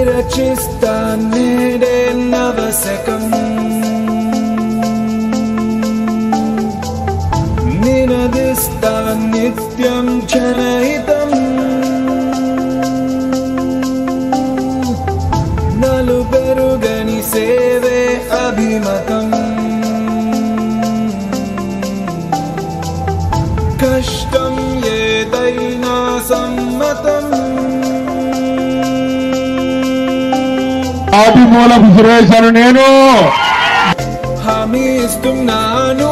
निरचिस्तान्वसकम् निरदिस्तान् जनहितम् ఆది మూలం సురేశాను నేను. హామీ ఇస్తున్నాను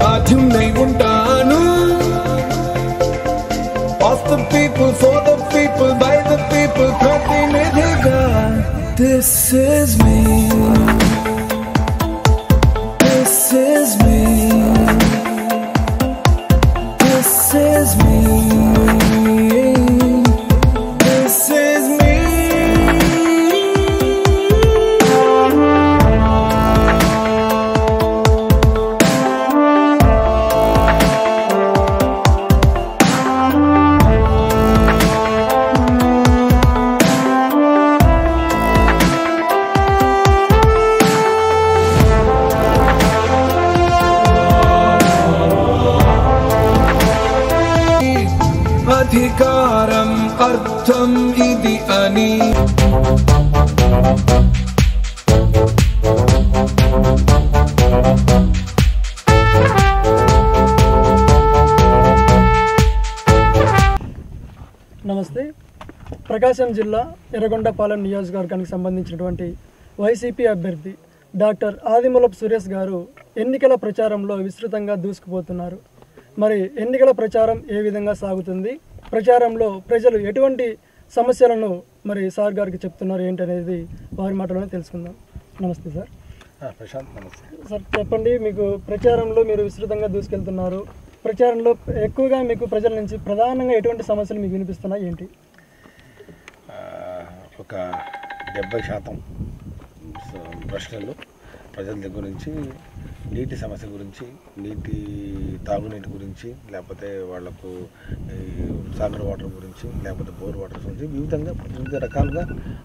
బాధ్యున్నై ఉంటాను. Of the people for the people by the people ప్రతినిధిగా. దిస్ ఇస్ మీ జిల్లా ఎర్రగొండపాలెం నియోజకవర్గానికి సంబంధించినటువంటి వైసీపీ అభ్యర్థి డాక్టర్ ఆదిమూలపు సురేష్ గారు ఎన్నికల ప్రచారంలో విస్తృతంగా దూసుకుపోతున్నారు. మరి ఎన్నికల ప్రచారం ఏ విధంగా సాగుతుంది? ప్రచారంలో ప్రజలు ఎటువంటి సమస్యలను మరి సార్ గారికి చెప్తున్నారు ఏంటనేది వారి మాటలోనే తెలుసుకుందాం. నమస్తే సార్. ప్రశాంత్ నమస్తే. సార్ చెప్పండి మీకు ప్రచారంలో మీరు విస్తృతంగా దూసుకెళ్తున్నారు. ప్రచారంలో ఎక్కువగా మీకు ప్రజల నుంచి ప్రధానంగా ఎటువంటి సమస్యలు మీకు వినిపిస్తున్నాయి? ఏంటి? ఒక డెబ్బై శాతం ప్రశ్నలు. ప్రజల దగ్గర నుంచి నీటి సమస్య గురించి నీటి తాగునీటి గురించి లేకపోతే వాళ్ళకు ఈ సాగర్ వాటర్ గురించి లేకపోతే బోర్ వాటర్ గురించి వివిధంగా వివిధ రకాలుగా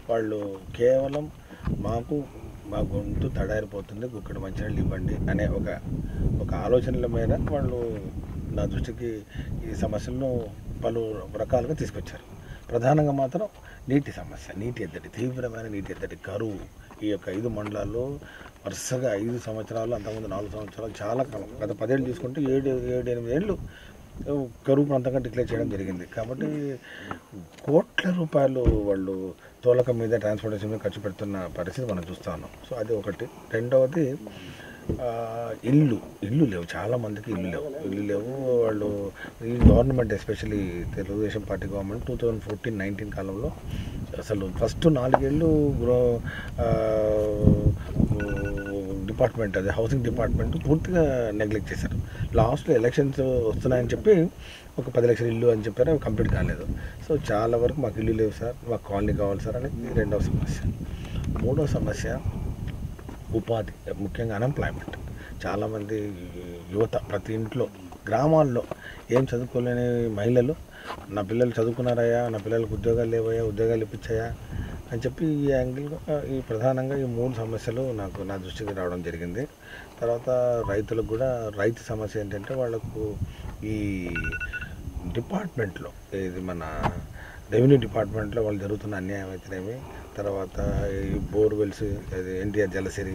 వాళ్ళు కేవలం మాకు మా గొంతు తడారిపోతుంది గుక్కడ మంచినీళ్ళు ఇవ్వండి అనే ఒక ఒక ఆలోచనల మీద వాళ్ళు నా దృష్టికి ఈ సమస్యలను పలు రకాలుగా తీసుకొచ్చారు. ప్రధానంగా మాత్రం నీటి సమస్య నీటి ఎద్దడి తీవ్రమైన నీటి ఎద్దడి కరువు ఈ యొక్క ఐదు మండలాల్లో వరుసగా ఐదు సంవత్సరాలు అంతకుముందు నాలుగు సంవత్సరాలు చాలా కాలం. గత పదేళ్ళు చూసుకుంటే ఏడు ఏడు ఎనిమిది ఏళ్ళు కరువు ప్రాంతంగా డిక్లేర్ చేయడం జరిగింది. కాబట్టి కోట్ల రూపాయలు వాళ్ళు తోలక మీద ట్రాన్స్పోర్టేషన్ మీద ఖర్చు పెడుతున్న పరిస్థితి మనం చూస్తా ఉన్నాం. సో అది ఒకటి. రెండవది ఇల్లు ఇల్లు లేవు చాలా మందికి ఇల్లు లేవు. ఇల్లు లేవు వాళ్ళు ఈ government especially Telugu Desam party government two thousand fourteen nineteen కాలంలో అసలు ఫస్ట్ నాలుగేళ్ళు గ్రో డిపార్ట్మెంట్ అదే హౌసింగ్ డిపార్ట్మెంట్ పూర్తిగా నెగ్లెక్ట్ చేశారు. లాస్ట్లో ఎలక్షన్స్ వస్తున్నాయని చెప్పి ఒక పది లక్షల ఇల్లు అని చెప్పారు అవి కంప్లీట్ కాలేదు. సో చాలా వరకు మాకు ఇల్లు లేవు సార్ మాకు కాలనీ కావాలి సార్ అనేది రెండవ సమస్య. మూడవ సమస్య ఉపాధి ముఖ్యంగా అన్ఎంప్లాయ్మెంట్ చాలామంది యువత ప్రతి ఇంట్లో గ్రామాల్లో ఏం చదువుకోలేని మహిళలు నా పిల్లలు చదువుకున్నారయ్యా నా పిల్లలకు ఉద్యోగాలు లేవయ్యా ఉద్యోగాలు ఇప్పించాయా అని చెప్పి ఈ యాంగిల్ ఈ ప్రధానంగా ఈ మూడు సమస్యలు నాకు నా దృష్టికి రావడం జరిగింది. తర్వాత రైతులకు కూడా రైతు సమస్య ఏంటంటే వాళ్ళకు ఈ డిపార్ట్మెంట్లో ఇది మన రెవెన్యూ డిపార్ట్మెంట్లో వాళ్ళు జరుగుతున్న అన్యాయం అయితేనేమి తర్వాత ఈ బోర్వెల్స్ అది ఎన్టీఆర్ జలసిరి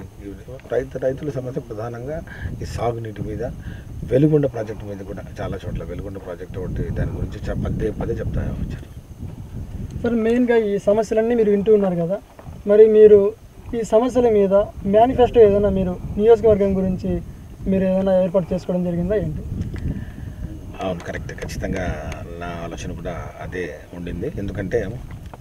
రైతు రైతుల సమస్య ప్రధానంగా ఈ సాగునీటి మీద వెలుగొండ ప్రాజెక్టు మీద కూడా చాలా చోట్ల వెలుగొండ ప్రాజెక్టు ఒకటి దాని గురించి పదే పదే చెప్తా వచ్చారు. సార్ మెయిన్గా ఈ సమస్యలన్నీ మీరు వింటూ ఉన్నారు కదా మరి మీరు ఈ సమస్యల మీద మేనిఫెస్టో ఏదైనా మీరు నియోజకవర్గం గురించి మీరు ఏదైనా ఏర్పాటు చేసుకోవడం జరిగిందా ఏంటి? అవును కరెక్ట్. ఖచ్చితంగా నా ఆలోచన కూడా అదే ఉండింది. ఎందుకంటే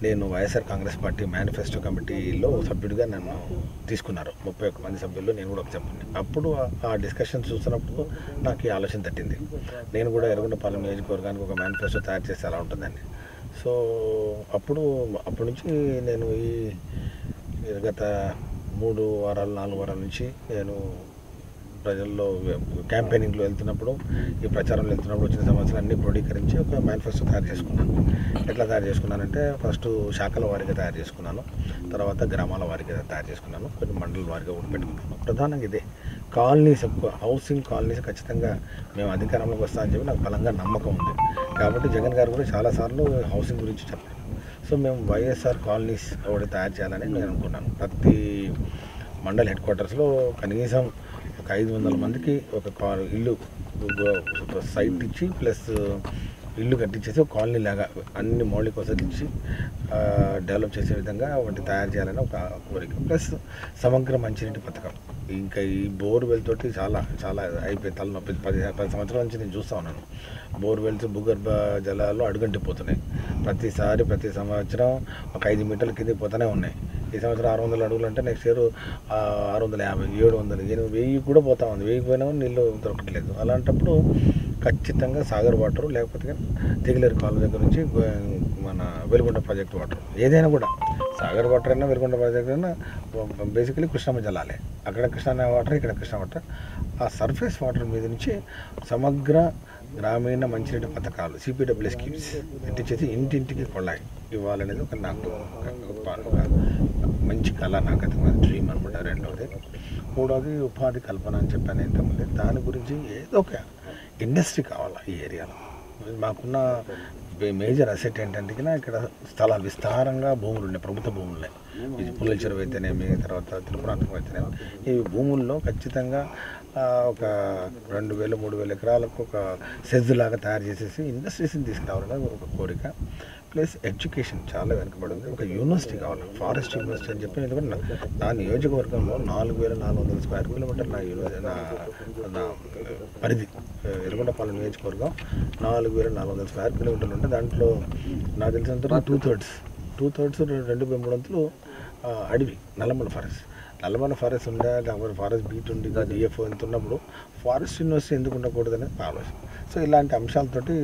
నేను వైఎస్ఆర్ కాంగ్రెస్ పార్టీ మేనిఫెస్టో కమిటీలో సభ్యుడిగా నన్ను తీసుకున్నారు. ముప్పై ఒక్క మంది సభ్యుల్లో నేను కూడా ఒక సభ్యుడిని. అప్పుడు ఆ- డిస్కషన్ చూస్తున్నప్పుడు నాకు ఈ ఆలోచన తట్టింది. నేను కూడా ఎర్రగొండపాలెం నియోజకవర్గానికి ఒక మేనిఫెస్టో తయారు చేస్తే ఎలా ఉంటుందని. సో అప్పుడు అప్పటి నుంచి నేను ఈ గత మూడు వారాలు నాలుగు వారాల నుంచి నేను ప్రజల్లో క్యాంపెయినింగ్లో వెళ్తున్నప్పుడు ఈ ప్రచారంలో వెళ్తున్నప్పుడు వచ్చిన సమస్యలు అన్నీ క్రోడీకరించి ఒక మేనిఫెస్టో తయారు చేసుకున్నాను. ఎట్లా తయారు చేసుకున్నానంటే ఫస్ట్ శాఖల వారిగా తయారు చేసుకున్నాను. తర్వాత గ్రామాల వారిగా తయారు చేసుకున్నాను. కొన్ని మండల వారిగా కూడా పెట్టుకున్నాను. ప్రధానంగా ఇదే. కాలనీస్ ఎక్కువ హౌసింగ్ కాలనీస్ ఖచ్చితంగా మేము అధికారంలోకి వస్తామని చెప్పి నాకు బలంగా నమ్మకం ఉంది. కాబట్టి జగన్ గారు కూడా చాలాసార్లు హౌసింగ్ గురించి చెప్పారు. సో మేము వైఎస్ఆర్ కాలనీస్ ఒకటి తయారు చేయాలని నేను అనుకున్నాను. ప్రతి మండల్ హెడ్ క్వార్టర్స్లో కనీసం ఒక ఐదు వందల మందికి ఒక కా ఇల్లు ఒక సైట్ ఇచ్చి ప్లస్ ఇల్లు కట్టించేసి ఒక కాలనీ లాగా అన్ని మౌలిక వసతులు ఇచ్చి డెవలప్ చేసే విధంగా వాటిని తయారు చేయాలని ఒక కోరిక. ప్లస్ సమగ్ర మంచినీటి పథకం. ఇంకా ఈ బోర్వెల్ తోటి చాలా చాలా అయిపోయి తలనొప్పి పది పది సంవత్సరాల నుంచి నేను చూస్తూ ఉన్నాను. బోర్వెల్స్ భూగర్భ జలాలు అడుగంటిపోతున్నాయి. ప్రతిసారి ప్రతి సంవత్సరం ఒక ఐదు మీటర్ల కింద పోతూనే ఉన్నాయి. ఈ సంవత్సరం ఆరు వందల అడుగులు అంటే నెక్స్ట్ ఇయర్ ఆరు వందల యాభై ఏడు వందలు. ఎనిమిది వెయ్యి కూడా పోతా ఉంది. వెయ్యి పోయినా కూడా నీళ్ళు దొరకట్లేదు. అలాంటప్పుడు ఖచ్చితంగా సాగర్ వాటర్ లేకపోతే తిగిలేరు కాలువ దగ్గర నుంచి మన వెలుగుండ ప్రాజెక్ట్ వాటర్. ఏదైనా కూడా సాగర్ వాటర్ అయినా వెలుగుండ ప్రాజెక్ట్ అయినా బేసికలీ కృష్ణమ్మ జలాలే. అక్కడ కృష్ణా వాటర్ ఇక్కడ కృష్ణ వాటర్. ఆ సర్ఫేస్ వాటర్ మీద నుంచి సమగ్ర గ్రామీణ మంచినీటి పథకాలు సిపిడబ్ల్యూ స్కీమ్స్ ఎట్టించేసి ఇంటింటికి కొళ్ళాయి ఇవ్వాలనేది ఒక నాకు మంచి కళ నాకు అది డ్రీమ్ అనమాట రెండవది మూడవది ఉపాధి కల్పన అని చెప్పాను ఇంతకుముందు. దాని గురించి ఏదో ఒక ఇండస్ట్రీ కావాలి ఈ ఏరియాలో? మాకున్న మేజర్ అసెట్ ఏంటంటే ఇక్కడ స్థలాలు విస్తారంగా భూములు ఉన్నాయి ప్రభుత్వ భూములు ఉన్నాయి. ఇది పుల్ల చెరువు అయితేనేమి తర్వాత తిరుపురాంతకం అయితేనేమి. ఈ భూముల్లో ఖచ్చితంగా ఒక రెండు వేల మూడు వేల ఎకరాలకు ఒక సెజ్ లాగా తయారు చేసేసి ఇండస్ట్రీస్ని తీసుకురావాలని ఒక కోరిక. ప్లస్ ఎడ్యుకేషన్ చాలా వెనుకబడింది. ఒక యూనివర్సిటీ కావాలి. ఫారెస్ట్ యూనివర్సిటీ అని చెప్పి ఎందుకంటే నా- నియోజకవర్గంలో నాలుగు వేల నాలుగు వందల స్క్వేర్ కిలోమీటర్ నా యూనివర్సిటీ నా నా పరిధి ఎర్రగొండపాలెం నియోజకవర్గం నాలుగు వేల నాలుగు వందల స్క్వేర్ కిలోమీటర్లు ఉంటే దాంట్లో నాకు తెలిసినంత టూ థర్డ్స్ టూ థర్డ్స్ రెండు మూడు వంతులు అడవి నల్లమల ఫారెస్ట్. నల్లమల ఫారెస్ట్ ఉందా? లేకపోతే ఫారెస్ట్ బీట్ ఉంది డిఎఫ్ఓ ఎంత ఉన్నప్పుడు ఫారెస్ట్ యూనివర్సిటీ ఎందుకు ఉండకూడదు అనేది ఆలోచన. సో ఇలాంటి అంశాలతోటి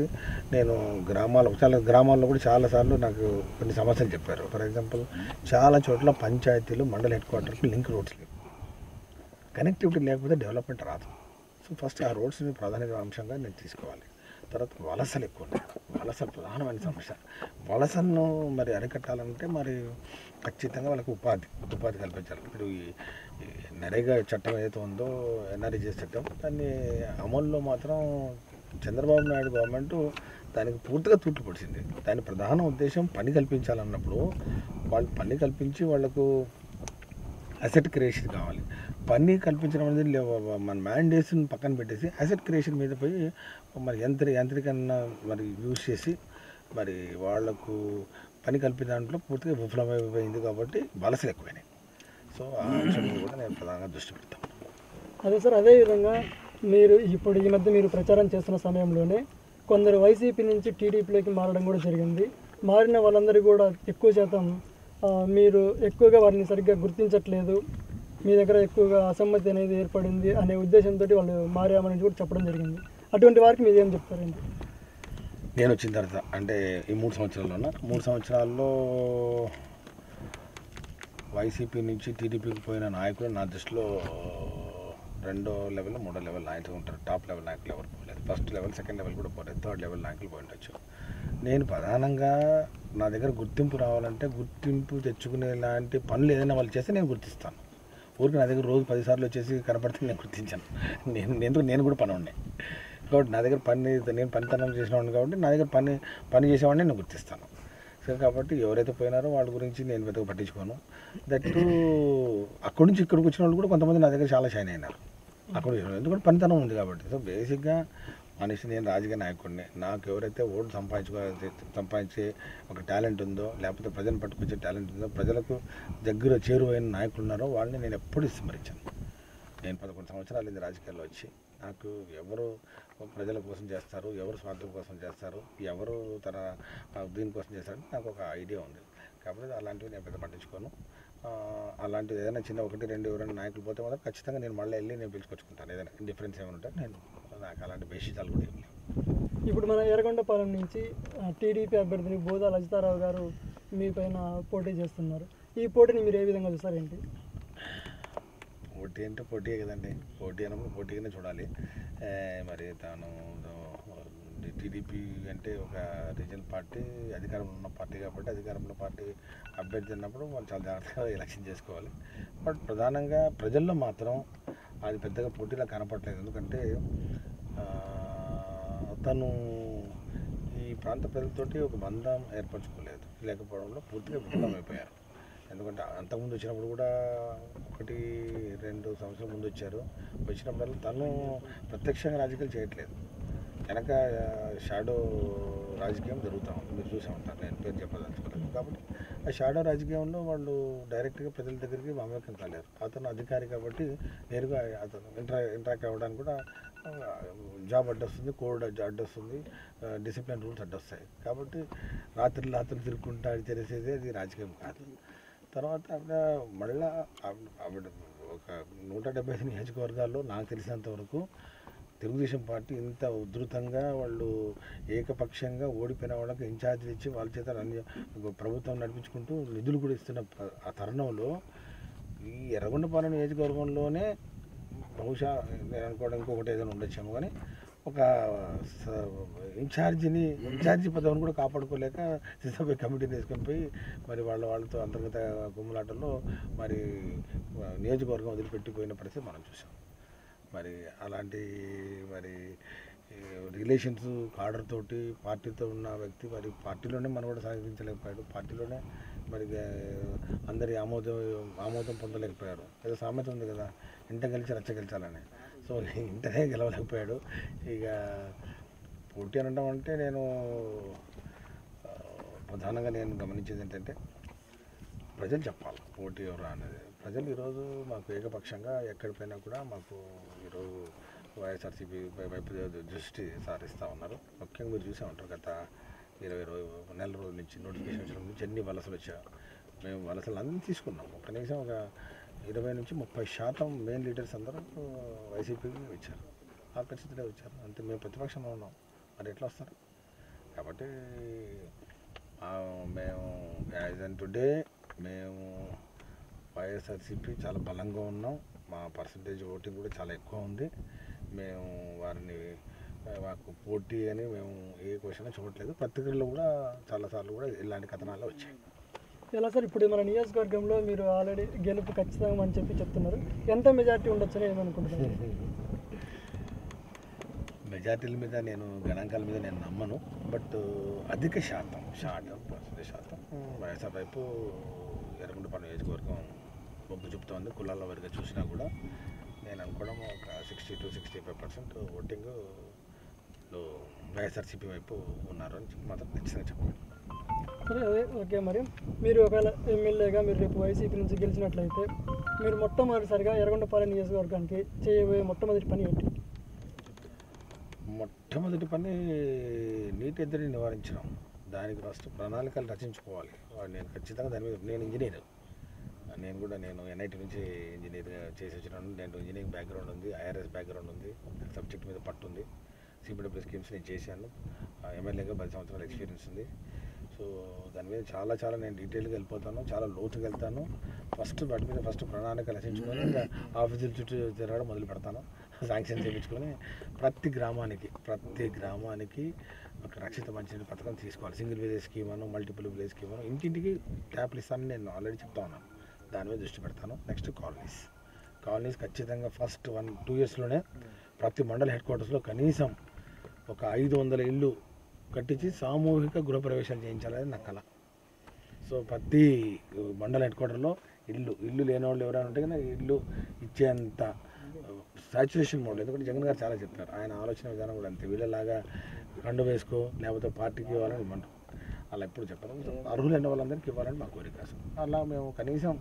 నేను గ్రామాలు చాలా గ్రామాల్లో కూడా చాలాసార్లు నాకు కొన్ని సమస్యలు చెప్పారు. ఫర్ ఎగ్జాంపుల్ చాలా చోట్ల పంచాయతీలు మండల హెడ్ క్వార్టర్కి లింక్ రోడ్స్ లేవు. కనెక్టివిటీ లేకపోతే డెవలప్మెంట్ రాదు. సో ఫస్ట్ ఆ రోడ్స్ని ప్రాధాన్యత అంశంగా నేను తీసుకోవాలి. తర్వాత వలసలు ఎక్కువ ఉన్నాయి. ప్రధానమైన సమస్య. వలసలను మరి అరికట్టాలంటే మరి ఖచ్చితంగా వాళ్ళకి ఉపాధి ఉపాధి కల్పించాలి. మీరు ఈ నరేగా చట్టం ఏదైతే ఉందో ఎన్ఆర్ఈజీఎస్ చట్టం దాన్ని అమల్లో మాత్రం చంద్రబాబు నాయుడు గవర్నమెంట్ దానికి పూర్తిగా తూట్లు పొడిచింది. దాని ప్రధాన ఉద్దేశం పని కల్పించాలన్నప్పుడు వాళ్ళు పని కల్పించి వాళ్ళకు అసెట్ క్రియేషన్ కావాలి. పని కల్పించడం అనేది మన మ్యాండేట్స్ని పక్కన పెట్టేసి అసెట్ క్రియేషన్ మీద పోయి మరి యంత్రి యంత్రికన్నా మరి యూజ్ చేసి మరి వాళ్ళకు పని కల్పించే దాంట్లో పూర్తిగా విఫలమైపోయింది కాబట్టి వలసలు ఎక్కువైనాయి. సో ఆ అంశం మీద కూడా నేను ప్రధానంగా దృష్టి పెడతాను. అదే సార్ అదేవిధంగా మీరు ఇప్పుడు ఈ మధ్య మీరు ప్రచారం చేస్తున్న సమయంలోనే కొందరు వైసీపీ నుంచి టీడీపీలోకి మారడం కూడా జరిగింది. మారిన వాళ్ళందరూ కూడా ఎక్కువ శాతం మీరు ఎక్కువగా వారిని సరిగ్గా గుర్తించట్లేదు మీ దగ్గర ఎక్కువగా అసమ్మతి అనేది ఏర్పడింది అనే ఉద్దేశంతో వాళ్ళు మారామని కూడా చెప్పడం జరిగింది. అటువంటి వారికి మీరు ఏం చెప్తారండి నేను వచ్చిన తర్వాత అంటే ఈ మూడు సంవత్సరాల్లోన? మూడు సంవత్సరాల్లో వైసీపీ నుంచి టీడీపీకి పోయిన నాయకులు నా దృష్టిలో రెండో లెవెల్ మూడో లెవెల్ నాయకులు ఉంటారు. టాప్ లెవెల్ నాయకులు ఎవరు పోలేదు. ఫస్ట్ లెవెల్ సెకండ్ లెవెల్ కూడా పోలేదు. థర్డ్ లెవెల్ నాయకులు పోయి ఉండొచ్చు. నేను ప్రధానంగా నా దగ్గర గుర్తింపు రావాలంటే గుర్తింపు తెచ్చుకునే లాంటి పనులు ఏదైనా వాళ్ళు చేస్తే నేను గుర్తిస్తాను. ఊరికి నా దగ్గర రోజు పదిసార్లు వచ్చేసి కనపడితే నేను గుర్తించాను. నేను నేను నేను కూడా పని ఉండే కాబట్టి నా దగ్గర పని నేను పనితనం చేసినవాడిని కాబట్టి నా దగ్గర పని పని చేసేవాడిని నేను గుర్తిస్తాను. సో కాబట్టి ఎవరైతే పోయినారో వాళ్ళ గురించి నేను పెద్దగా పట్టించుకోను. దట్టు అక్కడి నుంచి ఇక్కడికి వచ్చిన వాళ్ళు కూడా కొంతమంది నా దగ్గర చాలా షైన్ అయినారు. అక్కడ ఎందుకంటే పనితనం ఉంది కాబట్టి. సో బేసిక్గా అనేసి నేను రాజకీయ నాయకుడిని. నాకు ఎవరైతే ఓటు సంపాదించుకో సంపాదించే ఒక టాలెంట్ ఉందో లేకపోతే ప్రజలను పట్టుకొచ్చే టాలెంట్ ఉందో ప్రజలకు దగ్గర చేరువైన నాయకులు ఉన్నారో వాళ్ళని నేను ఎప్పుడు స్మరించాను నేను పదకొండు సంవత్సరాలు ఇది రాజకీయాల్లో వచ్చి నాకు ఎవరు ప్రజల కోసం చేస్తారు ఎవరు స్వార్థం కోసం చేస్తారు ఎవరు తన దీనికోసం చేస్తారని నాకు ఒక ఐడియా ఉంది. కాబట్టి అలాంటివి నేను పెద్ద పట్టించుకోను. అలాంటిది ఏదైనా చిన్న ఒకటి రెండు ఎవరైనా నాయకులు పోతే మాత్రం ఖచ్చితంగా నేను మళ్ళీ వెళ్ళి నేను పిలుచుకొచ్చుకుంటాను ఏదైనా డిఫరెన్స్ ఏమైనా ఉంటే నేను నాకు అలాంటి బేసిజాలు కూడా ఏం లేవు. ఇప్పుడు మన ఎర్రగొండపాలెం నుంచి టీడీపీ అభ్యర్థిని బోదా లజితారావు గారు మీ పైన పోటీ చేస్తున్నారు. ఈ పోటీని మీరు ఏ విధంగా చూస్తారేంటి పోటీ అంటే పోటీ కదండి. పోటీ అన్నప్పుడు పోటీగానే చూడాలి. మరి తాను టీడీపీ అంటే ఒక రీజనల్ పార్టీ అధికారంలో ఉన్న పార్టీ కాబట్టి అధికారంలో పార్టీ అభ్యర్థి అన్నప్పుడు మనం చాలా జాగ్రత్తగా ఎలక్షన్ చేసుకోవాలి. బట్ ప్రధానంగా ప్రజల్లో మాత్రం అది పెద్దగా పోటీలా కనపడలేదు. ఎందుకంటే తను ఈ ప్రాంత ప్రజలతోటి ఒక బంధం ఏర్పరచుకోలేదు. లేకపోవడంలో పూర్తిగా విఫలమైపోయారు. ఎందుకంటే అంతకుముందు వచ్చినప్పుడు కూడా ఒకటి రెండు సంవత్సరాల ముందు వచ్చారు. వచ్చినప్పుడల్లా తను ప్రత్యక్షంగా రాజకీయాలు చేయట్లేదు. వెనక షాడో రాజకీయం జరుగుతూ ఉంది. మీరు చూసే ఉంటారు. నేను పేరు చెప్పదలుచుకోలేదు. కాబట్టి ఆ షాడో రాజకీయంలో వాళ్ళు డైరెక్ట్గా ప్రజల దగ్గరికి మమేకం కాలేరు అతను అధికారి కాబట్టి నేరుగా అతను ఇంటరా ఇంటరాక్ట్ అవ్వడానికి కూడా జాబ్ అడ్డొస్తుంది కోడ్ అడ్డొస్తుంది డిసిప్లిన్ రూల్స్ అడ్డొస్తాయి కాబట్టి రాత్రి రాత్రులు తిరుగుకుంటా చేసేది అది రాజకీయం కాదు. తర్వాత ఆవిడ మళ్ళా ఆవిడ ఆవిడ ఒక నూట డెబ్బై ఐదు నియోజకవర్గాల్లో నాకు తెలిసినంత వరకు తెలుగుదేశం పార్టీ ఇంత ఉధృతంగా వాళ్ళు ఏకపక్షంగా ఓడిపోయిన వాళ్ళకి ఇన్ఛార్జీలు ఇచ్చి వాళ్ళ చేత అన్ని ప్రభుత్వం నడిపించుకుంటూ నిధులు కూడా ఇస్తున్న ఆ తరుణంలో ఈ ఎర్రగొండపాలెం నియోజకవర్గంలోనే బహుశా నేను అనుకోవడం ఇంకొకటి ఏదైనా ఉండొచ్చేమో కానీ ఒక ఇన్ఛార్జిని ఇన్ఛార్జి పదవిని కూడా కాపాడుకోలేక సిద్ధపై కమిటీని తీసుకొని పోయి మరి వాళ్ళ వాళ్ళతో అంతర్గత గుమ్మలాటల్లో మరి నియోజకవర్గం వదిలిపెట్టిపోయిన పరిస్థితి మనం చూసాం మరి అలాంటి మరి రిలేషన్స్ కాడర్ తోటి పార్టీతో ఉన్న వ్యక్తి మరి పార్టీలోనే మనం కూడా సాధించలేకపోయాడు పార్టీలోనే మరి అందరి ఆమోదం ఆమోదం పొందలేకపోయారు ఏదో సామెత ఉంది కదా ఇంట గెలిచి రచ్చ గెలిచాలని. సో ఇంటనే గెలవలేకపోయాడు. ఇక పోటీ అనడం అంటే నేను ప్రధానంగా నేను గమనించేది ఏంటంటే ప్రజలు చెప్పాలి పోటీ ఎవరా అనేది. ప్రజలు ఈరోజు మాకు ఏకపక్షంగా ఎక్కడిపోయినా కూడా మాకు ఈరోజు వైఎస్ఆర్సీపీ వైపు దృష్టి సారిస్తూ ఉన్నారు. ముఖ్యంగా మీరు చూసే ఉంటారు గత ఇరవై రోజు నెల రోజుల నుంచి నోటిఫికేషన్ వచ్చిన నుంచి ఎన్ని వలసలు వచ్చాయి. మేము వలసలు అన్నీ తీసుకున్నాము కనీసం ఒక ఇరవై నుంచి ముప్పై శాతం మెయిన్ లీడర్స్ అందరూ వైసీపీకి వచ్చారు. ఆకర్షితులే వచ్చారు. అంతే మేము ప్రతిపక్షంలో ఉన్నాం. మరి ఎట్లా వస్తారు? కాబట్టి మేము యాజ్ అండ్ టుడే మేము వైఎస్ఆర్సీపీ చాలా బలంగా ఉన్నాం. మా పర్సంటేజ్ ఓటింగ్ కూడా చాలా ఎక్కువ ఉంది. మేము వారిని మాకు పోటీ అని మేము ఏ క్వశ్చన్ చూడట్లేదు. పత్రికల్లో కూడా చాలాసార్లు కూడా ఇలాంటి కథనాలు వచ్చాయి. ఎలా సార్? ఇప్పుడు మన నియోజకవర్గంలో మీరు ఆల్రెడీ గెలుపు ఖచ్చితంగా అని చెప్పి చెప్తున్నారు. ఎంత మెజార్టీ ఉండొచ్చని ఏమనుకుంటున్నారు? మెజార్టీల మీద నేను గణాంకాల మీద నేను నమ్మను. బట్ అధిక శాతం శాతం పర్సెంటేజ్ శాతం వైఎస్ఆర్ వైపు ఎర్రగుంటపాడు నియోజకవర్గం మొగ్గు చూపుతోంది కులాల వరకు చూసినా కూడా నేను అనుకోవడం ఒక sixty two sixty five percent voting YSRCP వైపు ఉన్నారు అని చెప్పి మాత్రం ఖచ్చితంగా చెప్పాలి. సరే అదే ఓకే మరి. మీరు ఒకవేళ ఎమ్మెల్యేగా మీరు రేపు వైసీపీ నుంచి గెలిచినట్లయితే మీరు మొట్టమొదటిసారిగా ఎర్రగొండపాలెం నియోజకవర్గానికి చేయబోయే మొట్టమొదటి పని ఏంటి? మొట్టమొదటి పని నీటి ఎద్దడిని నివారించడం. దానికి ఫస్ట్ ప్రణాళికలు రచించుకోవాలి. నేను ఖచ్చితంగా దాని మీద నేను ఇంజనీర్. నేను కూడా నేను ఎన్ఐటి నుంచి ఇంజనీర్గా చేసి వచ్చినాను. నేను ఇంజనీరింగ్ బ్యాక్గ్రౌండ్ ఉంది ఐఆర్ఎస్ బ్యాక్గ్రౌండ్ ఉంది సబ్జెక్ట్ మీద పట్టు ఉంది సిబిడబ్ల్యూ స్కీమ్స్ నేను చేశాను. ఎమ్మెల్యేగా పది సంవత్సరాల ఎక్స్పీరియన్స్ ఉంది. సో దాని మీద చాలా చాలా నేను డీటెయిల్గా వెళ్ళిపోతాను చాలా లోతుగా వెళ్తాను. ఫస్ట్ వాటి మీద ఫస్ట్ ప్రణాళిక రచించుకొని ఆఫీసుల చుట్టూ తిరగడం మొదలు పెడతాను. శాంక్షన్ చేయించుకొని ప్రతి గ్రామానికి ప్రతి గ్రామానికి ఒక రక్షిత మంచినీటి పథకం తీసుకోవాలి. సింగిల్ విలేజ్ స్కీమ్ అను మల్టిపుల్ విలేజ్ స్కీమ్ అను ఇంటింటికి ట్యాప్లు ఇస్తానని నేను ఆల్రెడీ చెప్తా ఉన్నాను. దాని మీద దృష్టి పెడతాను. నెక్స్ట్ కాలనీస్ కాలనీస్ ఖచ్చితంగా ఫస్ట్ వన్ టూ ఇయర్స్లోనే ప్రతి మండల హెడ్ క్వార్టర్స్లో కనీసం ఒక ఐదు వందల ఇల్లు కట్టించి సామూహిక గృహప్రవేశాలు చేయించాలని నా కళ సో ప్రతి uh, మండల హెడ్ క్వార్టర్లో ఇల్లు ఇల్లు లేని వాళ్ళు ఎవరైనా ఉంటే కనుక ఇల్లు ఇచ్చేంత uh, సాచురేషన్ మోడల్ ఎందుకంటే జగన్ గారు చాలా చెప్పారు. ఆయన ఆలోచన విధానం కూడా అంతే. వీళ్ళలాగా కండు వేసుకో లేకపోతే పార్టీకి ఇవ్వాలని ఇవ్వమంటారు అలా ఎప్పుడు చెప్పడం అర్హులైన వాళ్ళందరికీ ఇవ్వాలని మా కోరిక అలా మేము కనీసం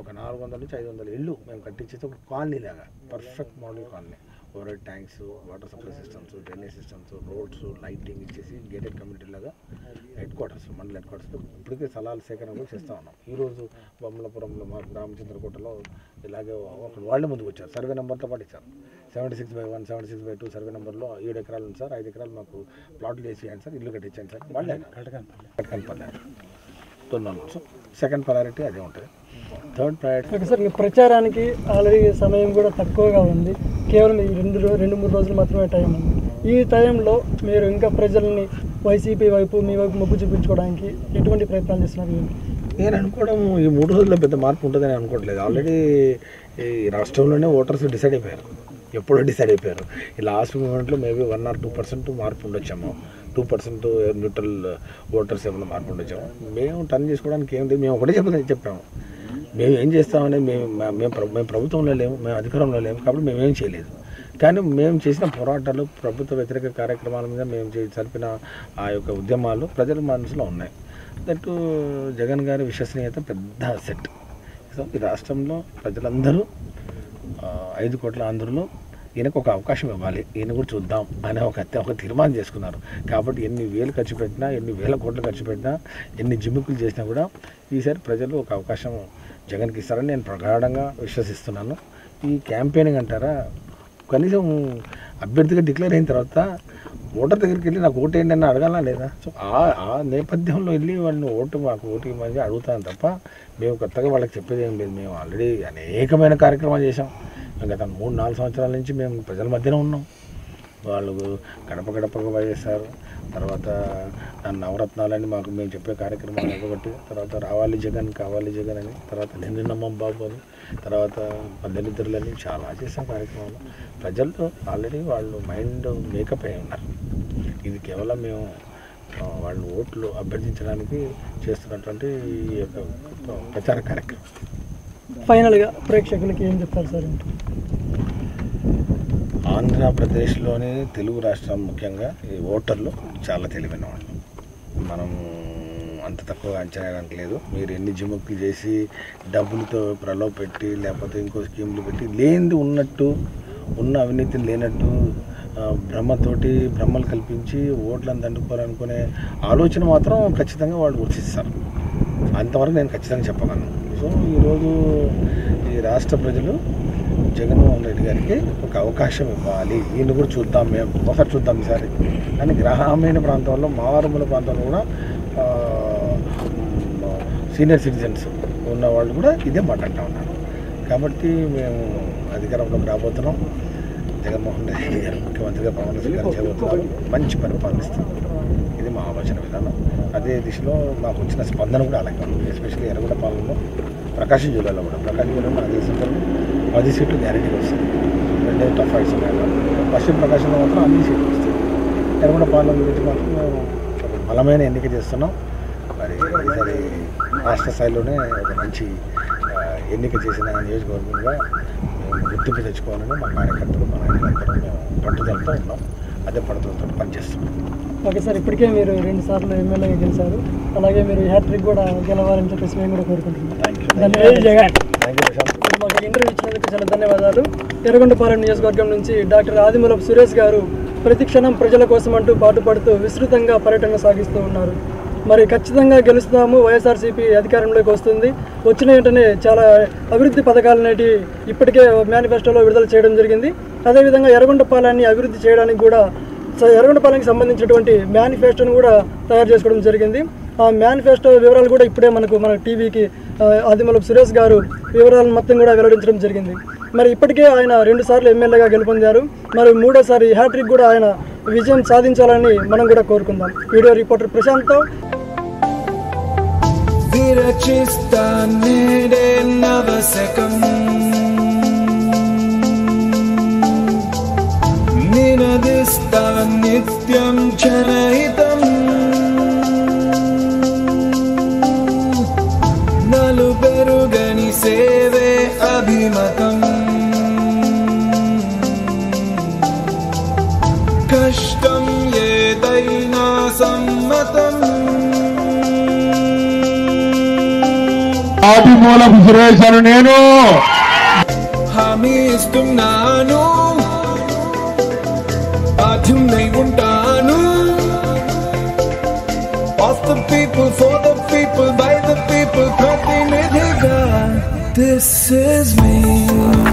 ఒక నాలుగు వందల నుంచి ఐదు వందల ఇల్లు మేము కట్టించేసి ఒక కాలనీ లాగా perfect model colony. Over tanks water supply systems drainage systems roads lighting ఇచ్చేసి గేటెడ్ కమ్యూనిటీ లాగా హెడ్ క్వార్టర్స్ మండల హెడ్ క్వార్టర్స్లో ఇప్పటికే స్థలాల సేకరణ కూడా చేస్తూ ఉన్నాం. ఈరోజు బొమ్మలపురంలో మా రామచంద్రకోటలో ఇలాగే ఒక వాళ్ళే ముందుకు వచ్చారు. సర్వే నెంబర్తో పాటు ఇచ్చారు. Seventy six by one seventy six by two survey నెంబర్లో ఏడు ఎకరాలు ఉంది సార్. ఐదు ఎకరాలు మాకు ప్లాట్లు చేసి ఇవ్వండి సార్. ఇల్లు కట్టించండి సార్. వాళ్ళే కట్టకనపల్లి తొన్నాను సో సెకండ్ ప్రయారిటీ అదే ఉంటుంది. థర్డ్ ప్రయారిటీ సార్ ప్రచారానికి ఆల్రెడీ సమయం కూడా తక్కువగా ఉంది. కేవలం ఈ రెండు రెండు మూడు రోజులు మాత్రమే టైం ఉంది. ఈ టైంలో మీరు ఇంకా ప్రజల్ని వైసీపీ వైపు మీ వైపు మొగ్గు చూపించుకోవడానికి ఎటువంటి ప్రయత్నాలు చేస్తున్నారు? నేను అనుకోవడం ఈ మూడు రోజుల్లో పెద్ద మార్పు ఉంటుందని అనుకోవట్లేదు. ఆల్రెడీ ఈ రాష్ట్రంలోనే ఓటర్స్ డిసైడ్ అయిపోయారు. ఎప్పుడో డిసైడ్ అయిపోయారు. ఈ లాస్ట్ మూమెంట్లో maybe one or two percent మార్పు ఉండొచ్చాము. టూ పర్సెంట్ న్యూట్రల్ ఓటర్స్ ఏమైనా మార్పు ఉండొచ్చాము. మేము టర్న్ చేసుకోవడానికి ఏంటి మేము ఒకటే చెప్ప చెప్పాము. మేము ఏం చేస్తామని మేము మేము మేము ప్రభుత్వంలో లేము మేము అధికారంలో లేము కాబట్టి మేము ఏం చేయలేదు. కానీ మేము చేసిన పోరాటాలు ప్రభుత్వ వ్యతిరేక కార్యక్రమాల మీద మేము జరిపిన ఆ యొక్క ఉద్యమాలు ప్రజల మనసులో ఉన్నాయి. దట్ జగన్ గారి విశ్వసనీయత పెద్ద సెట్. సో ఈ రాష్ట్రంలో ప్రజలందరూ ఐదు కోట్ల ఆంధ్రులు ఈయనకు ఒక అవకాశం ఇవ్వాలి. ఈయన కూడా చూద్దాం అనే ఒక ఒక తీర్మానం చేసుకున్నారు. కాబట్టి ఎన్ని వేలు ఖర్చు పెట్టినా ఎన్ని వేల కోట్లు ఖర్చు పెట్టినా ఎన్ని జిమ్ముకులు చేసినా కూడా ఈసారి ప్రజలు ఒక అవకాశం జగన్కి ఇస్తారని నేను ప్రగాఢంగా విశ్వసిస్తున్నాను. ఈ క్యాంపెయినింగ్ అంటారా? కనీసం అభ్యర్థిగా డిక్లేర్ అయిన తర్వాత ఓటర్ దగ్గరికి వెళ్ళి నాకు ఓటు ఏంటి అని అడగాలా లేదా? సో ఆ ఆ నేపథ్యంలో వెళ్ళి వాళ్ళని ఓటు మాకు ఓటు ఇవ్వమని అడుగుతాను తప్ప మేము కొత్తగా వాళ్ళకి చెప్పేది ఏం లేదు. మేము ఆల్రెడీ అనేకమైన కార్యక్రమాలు చేసాం గత మూడు నాలుగు సంవత్సరాల నుంచి మేము ప్రజల మధ్యన ఉన్నాం. వాళ్ళు గడప గడపకు వైఎస్ఆర్ తర్వాత దాని నవరత్నాలని మాకు మేము చెప్పే కార్యక్రమాలు ఒకటి తర్వాత రావాలి జగన్ కావాలి జగన్ అని తర్వాత నేను నమ్మం బాబు అని తర్వాత పల్లెలిద్దరులని చాలా చేసాం కార్యక్రమాలు. ప్రజల్లో ఆల్రెడీ వాళ్ళు మైండ్ మేకప్ అయి ఉన్నారు. ఇది కేవలం మేము వాళ్ళు ఓట్లు అభ్యర్థించడానికి చేస్తున్నటువంటి ఈ యొక్క ప్రచార కార్యక్రమం. ఫైనల్గా ప్రేక్షకులకి ఏం చెప్తారు సార్? ఆంధ్రప్రదేశ్లోని తెలుగు రాష్ట్రం ముఖ్యంగా ఈ ఓటర్లు చాలా తెలివైన వాళ్ళు మనం అంత తక్కువ అంచనా లేదు. మీరు ఎన్ని జిముక్లు చేసి డబ్బులతో ప్రలోభ పెట్టి లేకపోతే ఇంకో స్కీములు పెట్టి లేనిది ఉన్నట్టు ఉన్న అవినీతిని లేనట్టు బ్రహ్మతోటి భ్రమతోటి భ్రమలు కల్పించి ఓట్లను దండుకోవాలనుకునే ఆలోచన మాత్రం ఖచ్చితంగా వాళ్ళు గుర్తిస్తారు. అంతవరకు నేను ఖచ్చితంగా చెప్పగలను. సో ఈరోజు ఈ రాష్ట్ర ప్రజలు జగన్మోహన్ రెడ్డి గారికి ఒక అవకాశం ఇవ్వాలి. ఈయన కూడా చూద్దాం. మేము ఒకసారి చూద్దాం ఈసారి. కానీ గ్రామీణ ప్రాంతంలో మారుమూల ప్రాంతంలో కూడా సీనియర్ సిటిజన్స్ ఉన్న వాళ్ళు కూడా ఇదే మాట అంటా ఉన్నారు. కాబట్టి మేము అధికారంలోకి రాబోతున్నాం. జగన్మోహన్ రెడ్డి గారు ముఖ్యమంత్రిగా ప్రమాణ స్వీకారం చేయబోతున్నారు మంచి పరిపాలనిస్తాం ఇది మా ఆలోచన విధానం. అదే దిశలో మాకు వచ్చిన స్పందన కూడా అలాగే ఎస్పెషల్లీ ఎర్రగొండ పాలనలో ప్రకాశం జిల్లాలో కూడా ప్రకాశం జిల్లాలో నాకు తెలిసిన పది సీట్లు గ్యారెంటీ వస్తుంది రెండే టఫ్ ఫైట్స్ ఉన్నాయి పశ్చిమ ప్రకాశంలో మాత్రం అన్ని సీట్లు వస్తాయి. ఎర్రగొండ పాలన గురించి మాత్రం మేము బలమైన ఎన్నిక చేస్తున్నాం. మరి ఈసారి రాష్ట్ర స్థాయిలోనే ఒక మంచి ఎన్నిక చేసిన నియోజకవర్గంగా మేము గుర్తింపు తెచ్చుకోవాలని మా కార్యకర్తలు మా నాయకులందరూ మేము పట్టుదలతో ఉన్నాం. అదే పట్టుదలతో పనిచేస్తున్నాం ఓకే సార్ ఇప్పటికే మీరు రెండు సార్లు ఎమ్మెల్యేగా గెలిచారు. అలాగే మీరు హ్యాట్రిక్ కూడా గెలవాలని చెప్పేసి మేము కూడా కోరుకుంటున్నాం. ధన్యవాదాలు. జగన్. మాకు ఇంటర్వ్యూ ఇచ్చినందుకు చాలా ధన్యవాదాలు. ఎర్రగొండపాలెం నియోజకవర్గం నుంచి డాక్టర్ ఆదిమూలపు సురేష్ గారు ప్రతి క్షణం ప్రజల కోసం అంటూ పాటుపడుతూ విస్తృతంగా పర్యటన సాగిస్తూ ఉన్నారు. మరి ఖచ్చితంగా గెలుస్తాము వైఎస్ఆర్సీపీ అధికారంలోకి వస్తుంది. వచ్చిన వెంటనే చాలా అభివృద్ధి పథకాలు అనేటి ఇప్పటికే మేనిఫెస్టోలో విడుదల చేయడం జరిగింది. అదేవిధంగా ఎర్రగొండపాలెన్ని అభివృద్ధి చేయడానికి కూడా స- ఎర్రగొండపాలెంకి సంబంధించినటువంటి మేనిఫెస్టోను కూడా తయారు చేసుకోవడం జరిగింది. ఆ మేనిఫెస్టో వివరాలు కూడా ఇప్పుడే మనకు మన టీవీకి ఆ, ఆదిమూలపు సురేష్ గారు వివరాలను మొత్తం కూడా వెల్లడించడం జరిగింది. మరి ఇప్పటికే ఆయన రెండు సార్లు ఎమ్మెల్యేగా గెలుపొందారు. మరి మూడోసారి హ్యాట్రిక్ కూడా ఆయన విజయం సాధించాలని మనం కూడా కోరుకుందాం. వీడియో రిపోర్టర్ ప్రశాంత్తో విరచిస్తా నేడే నవశకం. నిత్యం జనహితం నలు పెరుగని సేవే అభిమతం. కష్టం ఏదైనా సమ్మతం. ఆదిమూలపు సురేష్ అను నేను. హామీ ఇస్తున్నాను people, for the people, by the people, प्रतिनिधिगा This is me.